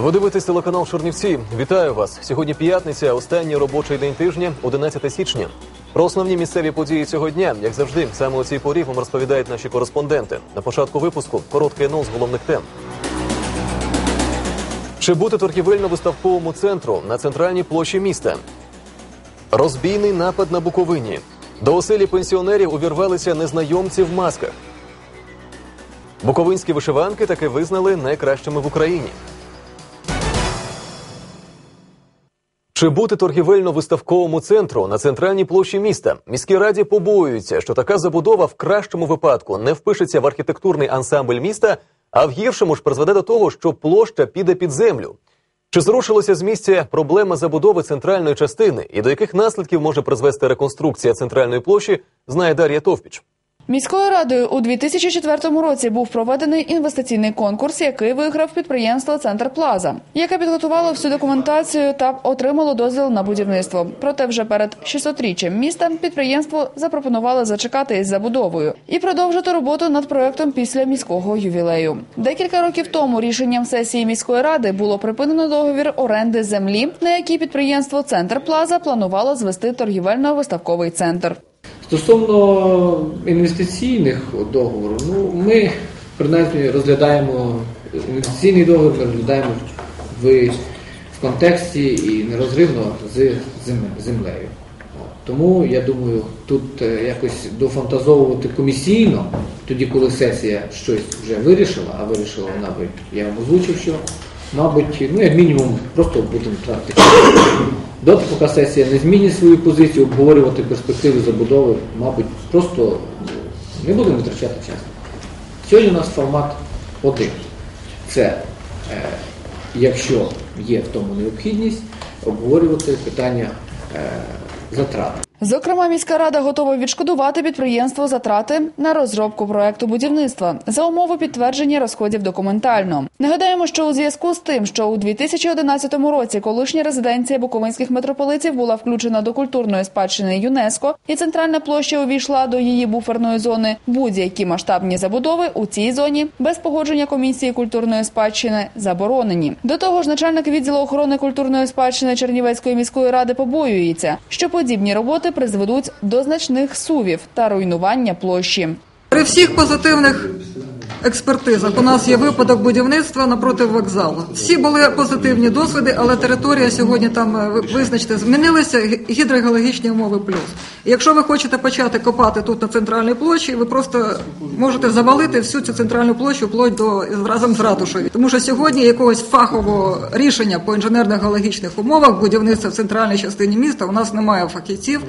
Ви дивитесь телеканал Чернівці. Вітаю вас. Сьогодні п'ятниця, останній робочий день тижня, 11 січня. Про основні місцеві події цього дня, як завжди, саме у цій порі вам розповідають наші кореспонденти. На початку випуску короткий анонс головних тем. Чи бути торгівельно-виставковому центру на центральній площі міста? Розбійний напад на Буковині. До оселі пенсіонерів увірвалися незнайомці в масках. Буковинські вишиванки таки визнали найкращими в Україні. Чи бути торгівельно-виставковому центру на центральній площі міста? Міській раді побоюються, що така забудова в кращому випадку не впишеться в архітектурний ансамбль міста, а в гіршому ж призведе до того, що площа піде під землю. Чи зрушилося з місця проблема забудови центральної частини і до яких наслідків може призвести реконструкція центральної площі, знає Дар'я Товпіч. Міською радою у 2004 році був проведений інвестиційний конкурс, який виграв підприємство Центр Плаза, яке підготувало всю документацію та отримало дозвіл на будівництво. Проте вже перед 600-річчям міста підприємство запропонувало зачекати із забудовою і продовжити роботу над проектом після міського ювілею. Декілька років тому рішенням сесії міської ради було припинено договір оренди землі, на якій підприємство Центр Плаза планувало звести торгівельно-виставковий центр. Стосовно інвестиційних договорів, ну ми принаймні розглядаємо інвестиційний договір, ми розглядаємо в, в контексті і нерозривно з землею. Тому я думаю, тут е, якось дофантазовувати комісійно, тоді, коли сесія щось вже вирішила, а вирішила вона би, я вам озвучив, що, мабуть, ну як мінімум, просто будемо тратити. Доти, поки сесія не змінить свою позицію, обговорювати перспективи забудови, мабуть, просто ну, не будемо витрачати час. Сьогодні у нас формат один. Це, е, якщо є в тому необхідність, обговорювати питання е, затрат. Зокрема, міська рада готова відшкодувати підприємство затрати на розробку проекту будівництва за умови підтвердження розходів документально. Нагадаємо, що у зв'язку з тим, що у 2011 році колишня резиденція буковинських митрополитів була включена до культурної спадщини ЮНЕСКО, і центральна площа увійшла до її буферної зони. Будь-які масштабні забудови у цій зоні без погодження комісії культурної спадщини заборонені. До того ж, начальник відділу охорони культурної спадщини Чернівецької міської ради побоюється, що подібні роботи призведуть до значних сувів та руйнування площі. При всіх позитивних експертизах у нас є випадок будівництва напроти вокзалу. Всі були позитивні досвіди, але територія сьогодні там е, ви- визначте змінилися гідрогеологічні умови плюс. Якщо ви хочете почати копати тут на центральній площі, ви просто можете завалити всю цю центральну площу вплоть до разом з ратушею. Тому що сьогодні якогось фахового рішення по інженерно-геологічних умовах будівництва в центральній частині міста у нас немає фахівців.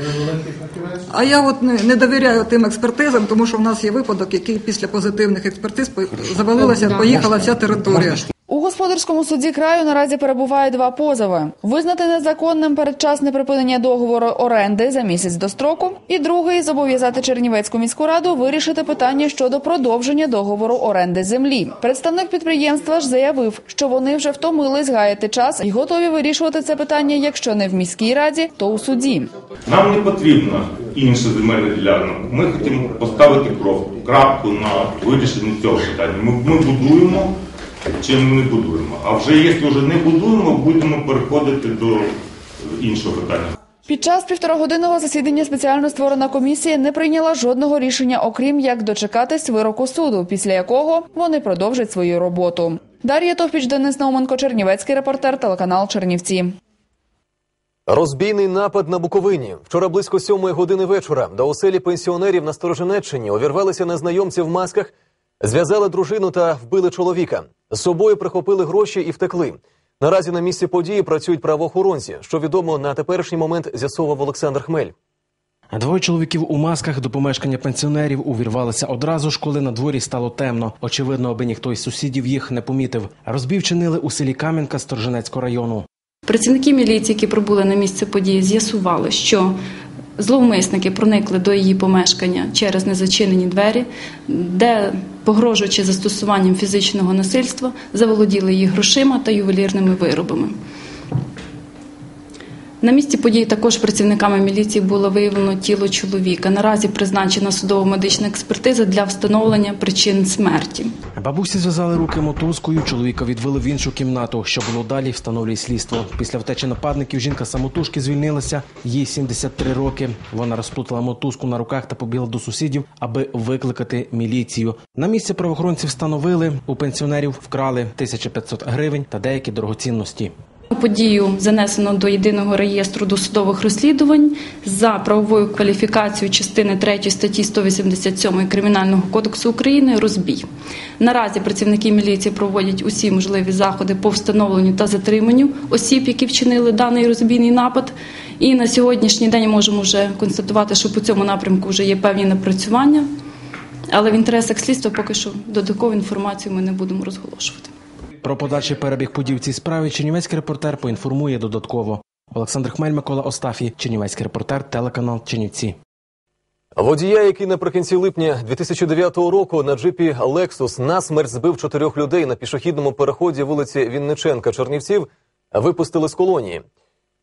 А я от не, довіряю тим експертизам, тому що в нас є випадок, який після позитивних експертиз по- завалилася, поїхала вся територія. У господарському суді краю наразі перебуває два позови: визнати незаконним передчасне припинення договору оренди за місяць до строку, і другий зобов'язати Чернівецьку міську раду вирішити питання щодо продовження договору оренди землі. Представник підприємства ж заявив, що вони вже втомились гаяти час і готові вирішувати це питання, якщо не в міській раді, то у суді. Нам не потрібно інше земельне ділянок. Ми хочемо поставити кров, крапку на вирішенні цього питання. Ми, ми будуємо чи ми не будуємо. А вже якщо вже не будуємо, будемо переходити до е, іншого питання. Під час півторагодинного засідання спеціально створена комісія не прийняла жодного рішення, окрім як дочекатись вироку суду, після якого вони продовжать свою роботу. Дар'я Товпіч, Денис Науменко, Чернівецький репортер, телеканал Чернівці. Розбійний напад на Буковині. Вчора близько сьомої години вечора до оселі пенсіонерів на Стороженеччині увірвалися незнайомці в масках, зв'язали дружину та вбили чоловіка. З собою прихопили гроші і втекли. Наразі на місці події працюють правоохоронці. Що відомо на теперішній момент з'ясовував Олександр Хмель. Двоє чоловіків у масках до помешкання пенсіонерів увірвалися одразу ж, коли на дворі стало темно. Очевидно, аби ніхто із сусідів їх не помітив. Розбів чинили у селі Кам'янка Сторженецького району. Працівники міліції, які прибули на місце події, з'ясували, що зловмисники проникли до її помешкання через незачинені двері, де, погрожуючи застосуванням фізичного насильства, заволоділи її грошима та ювелірними виробами. На місці події також працівниками міліції було виявлено тіло чоловіка. Наразі призначена судово-медична експертиза для встановлення причин смерті. Бабусі зв'язали руки мотузкою, чоловіка відвели в іншу кімнату. Що було далі, встановлює слідство. Після втечі нападників жінка самотужки звільнилася. Їй 73 роки. Вона розплутала мотузку на руках та побігла до сусідів, аби викликати міліцію. На місці правоохоронці встановили у пенсіонерів вкрали 1500 гривень та деякі дорогоцінності. Подію занесено до єдиного реєстру досудових розслідувань за правовою кваліфікацією частини 3 статті 187 Кримінального кодексу України розбій. Наразі працівники міліції проводять усі можливі заходи по встановленню та затриманню осіб, які вчинили даний розбійний напад. І на сьогоднішній день можемо вже констатувати, що по цьому напрямку вже є певні напрацювання. Але в інтересах слідства поки що додаткову інформацію ми не будемо розголошувати. Про подальший перебіг подій в цій справі Чернівецький репортер поінформує додатково. Олександр Хмель, Микола Остафій, Чернівецький репортер, телеканал Чернівці. Водія, який наприкінці липня 2009 року на джипі Lexus насмерть збив чотирьох людей на пішохідному переході вулиці Вінниченка Чернівців, випустили з колонії.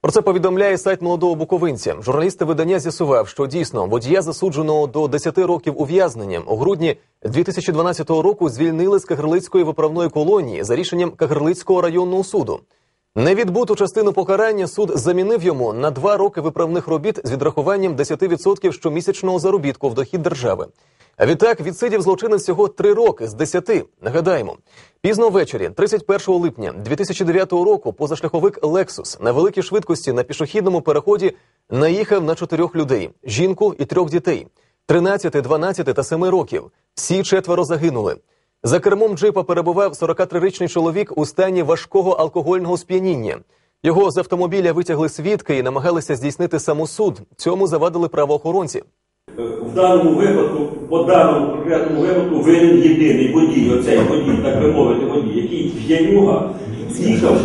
Про це повідомляє сайт молодого буковинця. Журналісти видання з'ясував, що дійсно водія засудженого до 10 років ув'язнення у грудні 2012 року звільнили з Кагарлицької виправної колонії за рішенням Кагарлицького районного суду. Невідбуту частину покарання суд замінив йому на два роки виправних робіт з відрахуванням 10% щомісячного заробітку в дохід держави. А відтак відсидів злочинець всього три роки з 10. Нагадаємо, пізно ввечері, 31 липня 2009 року, позашляховик Lexus на великій швидкості на пішохідному переході наїхав на чотирьох людей: жінку і трьох дітей 13, 12 та 7 років. Всі четверо загинули. За кермом джипа перебував 43-річний чоловік у стані важкого алкогольного сп'яніння. Його з автомобіля витягли свідки і намагалися здійснити самосуд. Цьому завадили правоохоронці. В даному випадку, по даному конкретному випадку, винен єдиний водій, оцей водій, так би мовити, водій, який п'янюга з'їхав.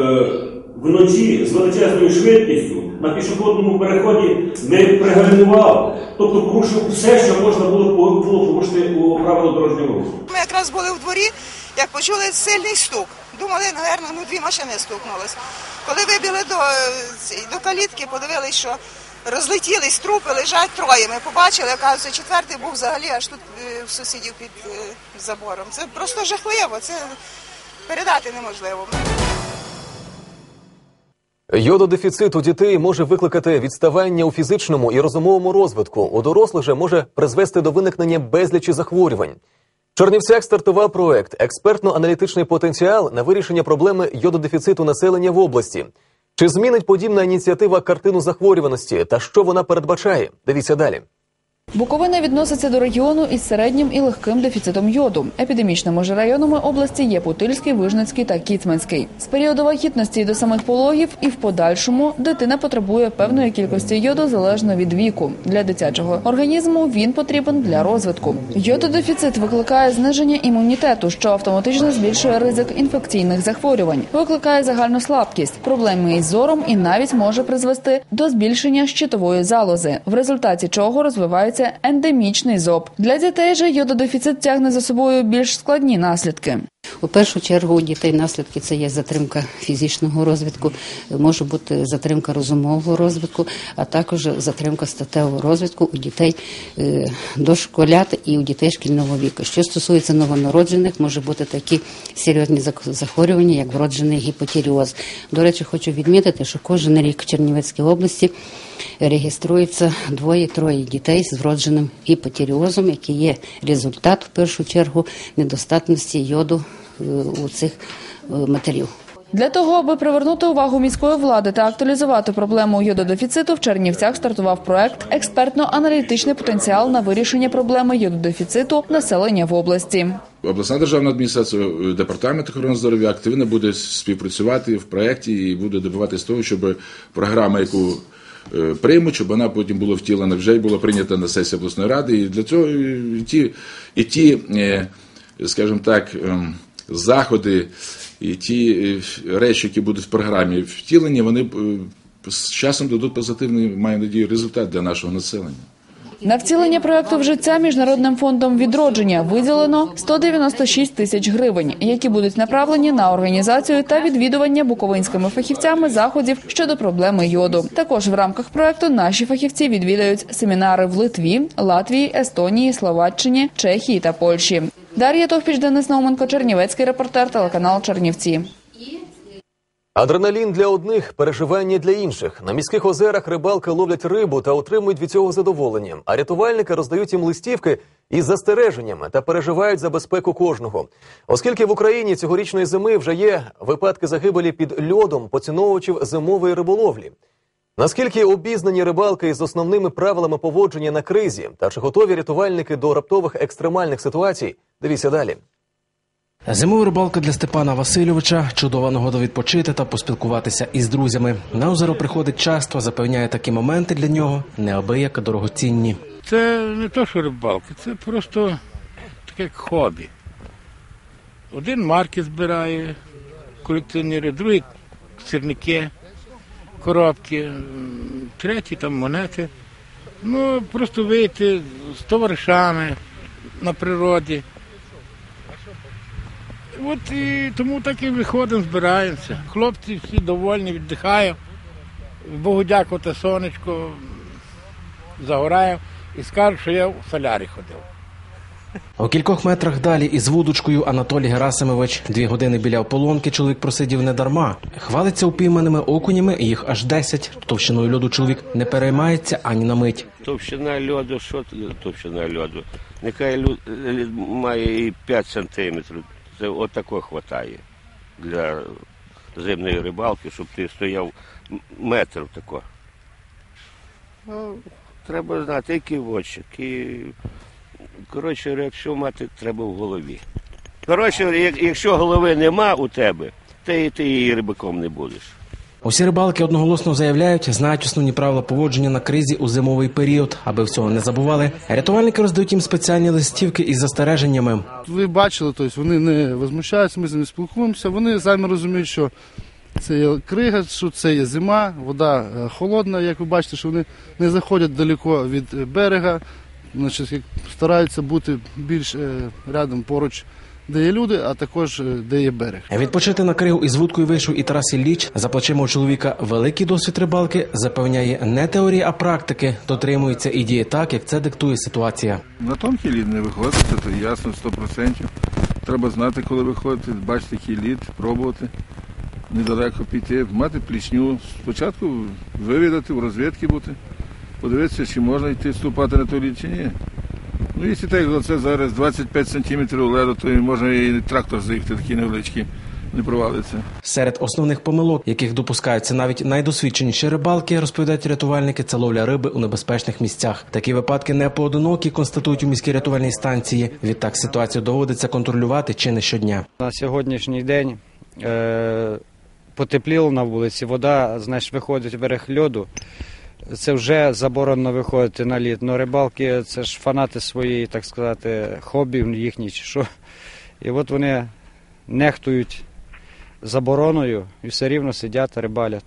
е, вночі з величезною швидкістю на пішохідному переході, не пригальмував, тобто порушив все, що можна було, порушити у правилах дорожнього руху. Ми якраз були в дворі, як почули сильний стук. Думали, напевно, ну дві машини стукнулись. Коли вибіли до, е, до калітки, подивились, що розлетілись трупи, лежать троє. Ми побачили, оказується, четвертий був взагалі аж тут е, в сусідів під е, забором. Це просто жахливо, це передати неможливо. Йододефіцит у дітей може викликати відставання у фізичному і розумовому розвитку. У дорослих же може призвести до виникнення безлічі захворювань. В Чернівцях стартував проект експертно-аналітичний потенціал на вирішення проблеми йододефіциту населення в області. Чи змінить подібна ініціатива картину захворюваності та що вона передбачає? Дивіться далі. Буковина відноситься до регіону із середнім і легким дефіцитом йоду. Епідемічними ж районами області є Путильський, Вижницький та Кіцманський. З періоду вагітності до самих пологів і в подальшому дитина потребує певної кількості йоду залежно від віку. Для дитячого організму він потрібен для розвитку. Йододефіцит викликає зниження імунітету, що автоматично збільшує ризик інфекційних захворювань, викликає загальну слабкість, проблеми із зором і навіть може призвести до збільшення щитової залози, в результаті чого розвивається ендемічний зоб. Для дітей же йододефіцит тягне за собою більш складні наслідки. У першу чергу у дітей наслідки це є затримка фізичного розвитку, може бути затримка розумового розвитку, а також затримка статевого розвитку у дітей е, дошколят і у дітей шкільного віку. Що стосується новонароджених, може бути такі серйозні захворювання, як вроджений гіпотіріоз. До речі, хочу відмітити, що кожен рік в Чернівецькій області реєструється двоє-троє дітей з вродженим гіпотіріозом, який є результат в першу чергу недостатності йоду у цих е, матерів. Для того, аби привернути увагу міської влади та актуалізувати проблему йододефіциту, в Чернівцях стартував проект експертно-аналітичний потенціал на вирішення проблеми йододефіциту населення в області. Обласна державна адміністрація, е, департамент охорони здоров'я активно буде співпрацювати в проєкті і буде добиватися того, щоб програма, яку е, приймуть, щоб вона потім була втілена вже і була прийнята на сесії обласної ради. І для цього і ті, і ті е, скажімо так, ем, заходи, і ті е, речі, які будуть в програмі втілені, вони е, з часом дадуть позитивний, маю надію, результат для нашого населення. На втілення проекту в життя міжнародним фондом відродження виділено 196 тисяч гривень, які будуть направлені на організацію та відвідування буковинськими фахівцями заходів щодо проблеми йоду. Також в рамках проекту наші фахівці відвідають семінари в Литві, Латвії, Естонії, Словаччині, Чехії та Польщі. Дар'я Товпіч, Денис Науменко, Чернівецький репортер, телеканал Чернівці. Адреналін для одних, переживання для інших. На міських озерах рибалки ловлять рибу та отримують від цього задоволення. А рятувальники роздають їм листівки із застереженнями та переживають за безпеку кожного. Оскільки в Україні цьогорічної зими вже є випадки загибелі під льодом поціновувачів зимової риболовлі. Наскільки обізнані рибалки із основними правилами поводження на кризі, та чи готові рятувальники до раптових екстремальних ситуацій? Дивіться далі. Зимова рибалка для Степана Васильовича чудова нагода відпочити та поспілкуватися із друзями. На озеро приходить часто, запевняє такі моменти для нього неабияк дорогоцінні. Це не то, що рибалка, це просто таке як хобі. Один марки збирає колекціонери, другий сірники, коробки, м, третій там монети. Ну, просто вийти з товаришами на природі. От і тому так і виходимо, збираємося. Хлопці всі довольні, віддихають. Богу дякувати, сонечко, загораю і скажу, що я в солярі ходив. У кількох метрах далі із вудочкою Анатолій Герасимович дві години біля ополонки чоловік просидів недарма. Хвалиться упійманими окунями, їх аж десять. Товщиною льоду чоловік не переймається ані на мить. Товщина льоду, що товщина льоду? Нехай лю- е, має і 5 сантиметрів. Це отако хватає для зимної рибалки, щоб ти стояв метр тако. Ну, треба знати, і ківочок, і коротше, якщо мати, треба в голові. Коротше, якщо голови нема у тебе, ти, ти і рибаком не будеш. Усі рибалки одноголосно заявляють, знають основні правила поводження на кризі у зимовий період. Аби всього не забували, рятувальники роздають їм спеціальні листівки із застереженнями. Ви бачили, тобто вони не возмущаються, ми з ними спілкуємося. Вони самі розуміють, що це є крига, що це є зима, вода е, холодна. Як ви бачите, що вони не заходять далеко від е, берега, значить, як стараються бути більш е, рядом поруч, де є люди, а також е, де є берег. Відпочити на кригу із вудкою вийшов і Тарас Ілліч. За плечима у чоловіка великий досвід рибалки запевняє не теорії, а практики. Дотримується і діє так, як це диктує ситуація. На тонкий лід не виходити, то ясно 100%. Треба знати, коли виходити, бачити який лід, пробувати недалеко піти, мати плічню. Спочатку вивідати, в розвідці бути, подивитися, чи можна йти вступати на той лід, чи ні. Ну, якщо так, як це зараз 25 сантиметрів леду, то можна і трактор заїхати такий невеличкий, не провалиться. Серед основних помилок, яких допускаються навіть найдосвідченіші рибалки, розповідають рятувальники, це ловля риби у небезпечних місцях. Такі випадки не поодинокі, констатують у міській рятувальній станції. Відтак ситуацію доводиться контролювати чи не щодня. На сьогоднішній день е, потепліло на вулиці, вода, значить, виходить в берег льоду. Це вже заборонено виходити на лід. Но рибалки це ж фанати своєї, так сказати, хобі їхні чи що. І от вони нехтують забороною і все рівно сидять та рибалять.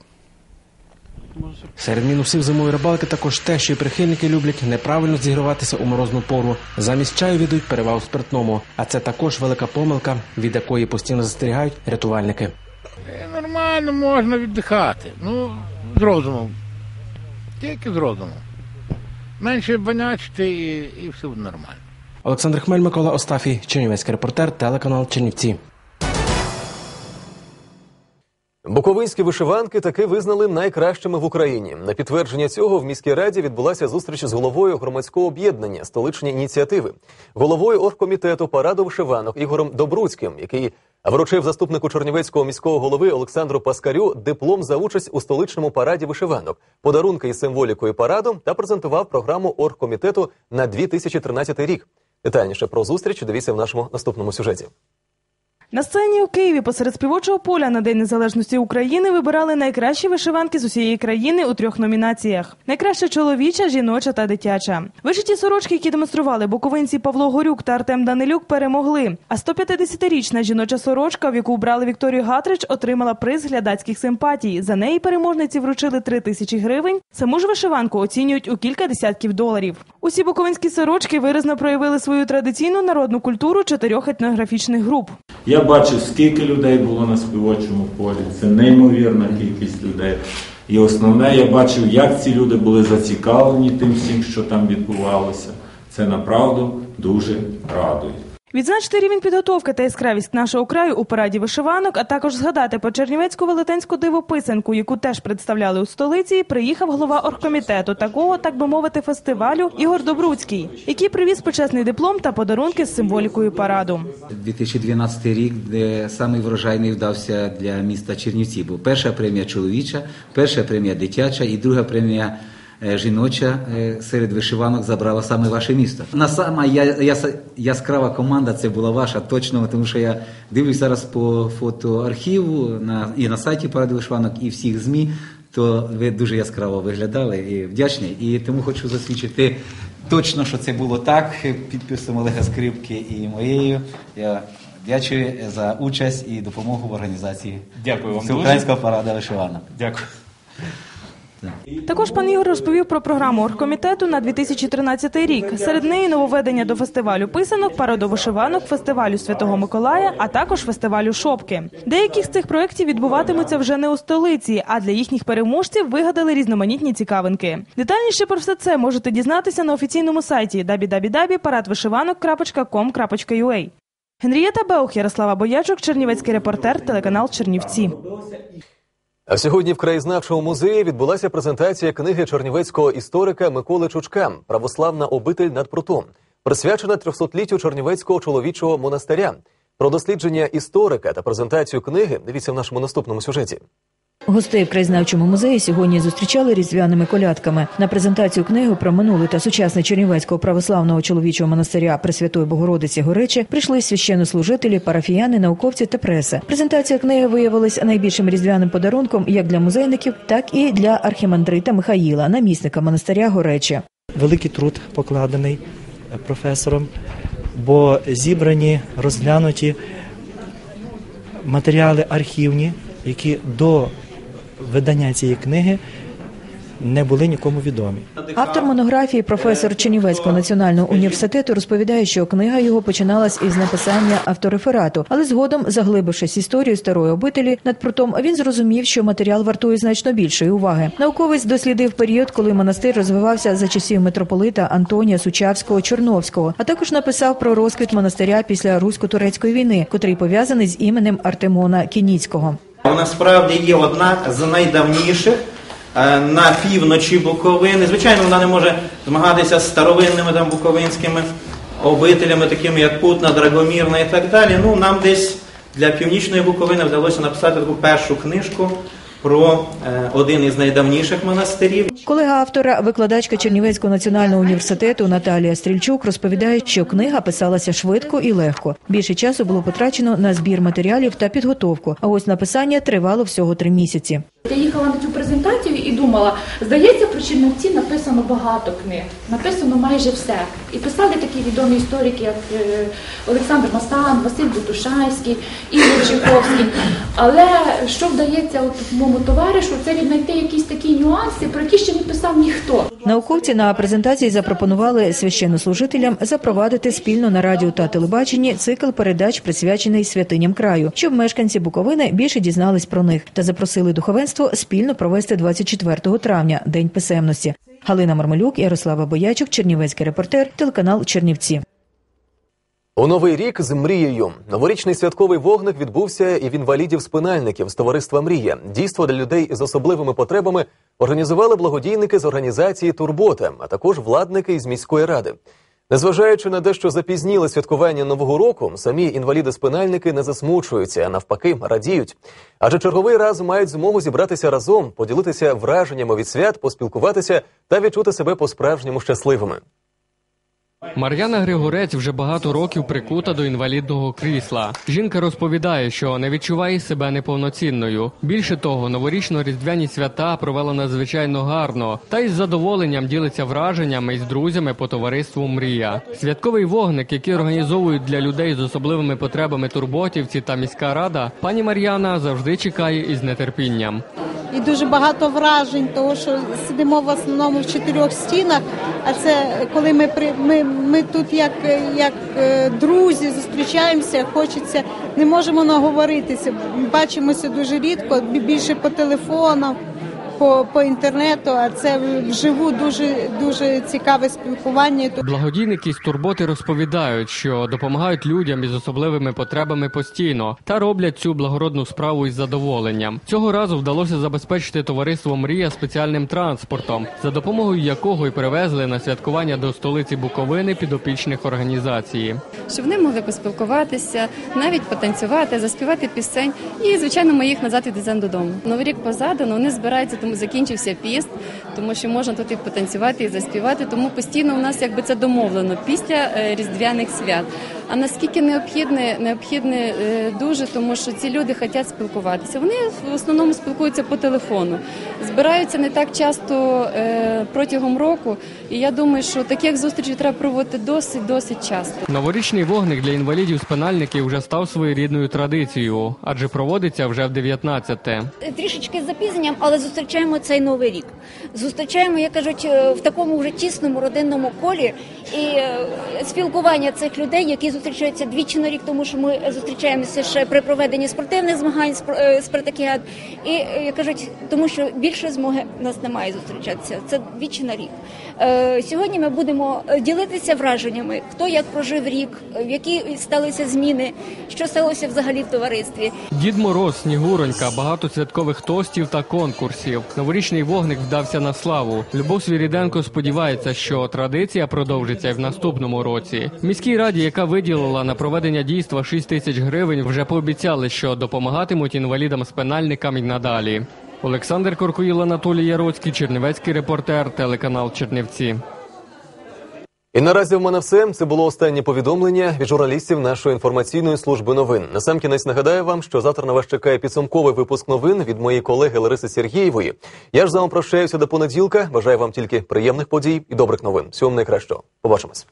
Серед мінусів зимової рибалки також те, що і прихильники люблять неправильно зігріватися у морозну пору. Замість чаю віддають перевагу спиртному. А це також велика помилка, від якої постійно застерігають рятувальники. Е, Нормально можна віддихати. Ну, з розумом. Тільки з. Менше банячити і, і все буде нормально. Олександр Хмель, Микола Остафій, Чернівецький репортер, телеканал Чернівці. Буковинські вишиванки таки визнали найкращими в Україні. На підтвердження цього в міській раді відбулася зустріч з головою громадського об'єднання столичні ініціативи, головою оргкомітету параду вишиванок Ігорем Добруцьким, який вручив заступнику Чернівецького міського голови Олександру Паскарю диплом за участь у столичному параді вишиванок, подарунки із символікою параду та презентував програму оргкомітету на 2013 рік. Детальніше про зустріч дивіться в нашому наступному сюжеті. На сцені у Києві посеред співочого поля на День Незалежності України вибирали найкращі вишиванки з усієї країни у трьох номінаціях: найкраща чоловіча, жіноча та дитяча. Вишиті сорочки, які демонстрували буковинці Павло Горюк та Артем Данилюк, перемогли. А 150-річна жіноча сорочка, в яку вбрали Вікторію Гатрич, отримала приз глядацьких симпатій. За неї переможниці вручили 3 тисячі гривень. Саму ж вишиванку оцінюють у кілька десятків доларів. Усі буковинські сорочки виразно проявили свою традиційну народну культуру чотирьох етнографічних груп. Я бачив, скільки людей було на співочому полі. Це неймовірна кількість людей. І основне, я бачив, як ці люди були зацікавлені тим всім, що там відбувалося. Це направду дуже радує. Відзначити рівень підготовки та яскравість нашого краю у параді вишиванок, а також згадати по чернівецьку велетенську дивописанку, яку теж представляли у столиці, приїхав голова оргкомітету такого, так би мовити, фестивалю Ігор Добруцький, який привіз почесний диплом та подарунки з символікою параду. 2012 рік, де самий врожайний вдався для міста Чернівці. Бо перша премія чоловіча, перша премія дитяча і друга премія жіноча е, серед вишиванок забрала саме ваше місто. На сама я, яс- яскрава команда це була ваша точно, тому що я дивлюсь зараз по фотоархіву на і на сайті паради вишиванок, і всіх змі. То ви дуже яскраво виглядали і вдячні. І тому хочу засвідчити точно, що це було так. Підписом Олега Скрипки і моєю. Я дякую за участь і допомогу в організації Дякую вам Всеукраїнського парада вишиванок. Дякую. Також пан Ігор розповів про програму оргкомітету на 2013 рік. Серед неї нововведення до фестивалю писанок, параду вишиванок, фестивалю Святого Миколая, а також фестивалю Шопки. Деякі з цих проєктів відбуватимуться вже не у столиці, а для їхніх переможців вигадали різноманітні цікавинки. Детальніше про все це можете дізнатися на офіційному сайті www.paradвишиванок.com.ua. Генрієта Беух, Ярослава Боячок, Чернівецький репортер, телеканал Чернівці. А сьогодні в краєзнавчому музеї відбулася презентація книги чернівецького історика Миколи Чучка Православна обитель над прутом, присвячена 300-літтю Чернівецького чоловічого монастиря. Про дослідження історика та презентацію книги дивіться в нашому наступному сюжеті. Гостей в краєзнавчому музеї сьогодні зустрічали різдвяними колядками. На презентацію книги про минуле та сучасне Чернівецького православного чоловічого монастиря Пресвятої Богородиці Горечі прийшли священнослужителі, парафіяни, науковці та преса. Презентація книги виявилась найбільшим різдвяним подарунком як для музейників, так і для архімандрита Михаїла, намісника монастиря Горечі. великий труд покладений е, професором, бо зібрані, розглянуті матеріали архівні, які до видання цієї книги не були нікому відомі. Автор монографії, професор Чернівецького національного університету, розповідає, що книга його починалась із написання автореферату, але згодом, заглибившись історію старої обителі над прутом, він зрозумів, що матеріал вартує значно більшої уваги. Науковець дослідив період, коли монастир розвивався за часів митрополита Антонія Сучавського Чорновського, а також написав про розквіт монастиря після русько-турецької війни, котрий пов'язаний з іменем Артемона Кініцького. Насправді є одна з найдавніших е, на півночі Буковини. Звичайно, вона не може змагатися з старовинними там буковинськими обителями, такими як Путна, Драгомірна і так далі. Ну, нам десь для північної Буковини вдалося написати таку першу книжку про е, один із найдавніших монастирів. Колега автора, викладачка Чернівецького національного університету Наталія Стрільчук розповідає, що книга писалася швидко і легко. Більше часу було потрачено на збір матеріалів та підготовку. А ось написання тривало всього три місяці. Я їхала на цю презентацію і думала, здається, про Чернівці написано багато книг, написано майже все. І писали такі відомі історики, як е, Олександр Мастан, Василь Бутушайський, Ігор Чайковський. Але що вдається от моєму товаришу, це віднайти якісь такі нюанси, про які ще не писав ніхто. Науковці на презентації запропонували священнослужителям запровадити спільно на радіо та телебаченні цикл передач, присвячений святиням краю, щоб мешканці Буковини більше дізнались про них та запросили духовенство спільно провести 24 травня день писемності. Галина Мармелюк, Ярослава Боячук, Чернівецький репортер, телеканал Чернівці. У новий рік з мрією новорічний святковий вогник відбувся і в інвалідів-спинальників з товариства Мрія. Дійство для людей з особливими потребами організували благодійники з організації Турбота, а також владники із міської ради. Незважаючи на дещо запізніле святкування нового року, самі інваліди-спинальники не засмучуються, а навпаки, радіють. Адже черговий раз мають змогу зібратися разом, поділитися враженнями від свят, поспілкуватися та відчути себе по-справжньому щасливими. Мар'яна Григорець вже багато років прикута до інвалідного крісла. Жінка розповідає, що не відчуває себе неповноцінною. Більше того, новорічно-різдвяні свята провела надзвичайно гарно та із задоволенням ділиться враженнями із друзями по товариству Мрія. Святковий вогник, який організовують для людей з особливими потребами турботівці та міська рада, пані Мар'яна завжди чекає із нетерпінням. і дуже багато вражень, того що сидимо в основному в чотирьох стінах. А це коли ми при ми, ми тут як, як е, друзі зустрічаємося, хочеться, не можемо наговоритися. Бачимося дуже рідко, більше по телефонам. По, по інтернету, а це вживу дуже дуже цікаве спілкування. Благодійники з турботи розповідають, що допомагають людям із особливими потребами постійно та роблять цю благородну справу із задоволенням. Цього разу вдалося забезпечити товариство Мрія спеціальним транспортом, за допомогою якого й привезли на святкування до столиці Буковини підопічних організації. щоб вони могли поспілкуватися, навіть потанцювати, заспівати пісень. І звичайно, ми їх назад відвеземо додому. Новий рік позаду, але вони збираються, тому закінчився піст, тому що можна тут і потанцювати, і заспівати. Тому постійно у нас якби це домовлено після е, різдвяних свят. А наскільки необхідне, необхідне е, дуже, тому що ці люди хочуть спілкуватися. Вони в основному спілкуються по телефону, збираються не так часто е, протягом року. І я думаю, що таких зустрічей треба проводити досить досить часто. Новорічний вогник для інвалідів спинальників вже став своєрідною традицією, адже проводиться вже в 19-те. трішечки з запізненням, але зустрічаємо цей новий рік. Зустрічаємо, як кажуть, е, в такому вже тісному родинному колі і е, спілкування цих людей, які зустрічаються двічі на рік, тому що ми зустрічаємося ще при проведенні спортивних змагань е, спартакіад. І е, кажуть, тому що більше змоги нас немає зустрічатися. Це двічі на рік. Е, Сьогодні ми будемо е, ділитися враженнями, хто як прожив рік, е, які сталися зміни, що сталося взагалі в товаристві. Дід Мороз, Снігуронька, багато святкових тостів та конкурсів. Новорічний вогник вдався на славу. Любов Свіріденко сподівається, що традиція продовжиться і в наступному році. Міській раді, яка виділила на проведення дійства 6 тисяч гривень, вже пообіцяли, що допомагатимуть інвалідам-спинальникам і надалі. Олександр Коркоїл, Анатолій Яроцький, Чернівецький репортер, телеканал Чернівці. І наразі в мене все. Це було останнє повідомлення від журналістів нашої інформаційної служби новин. Насамкінець нагадаю вам, що завтра на вас чекає підсумковий випуск новин від моєї колеги Лариси Сергієвої. Я ж з вами прощаюся до понеділка. Бажаю вам тільки приємних подій і добрих новин. Всього найкращого. Побачимось.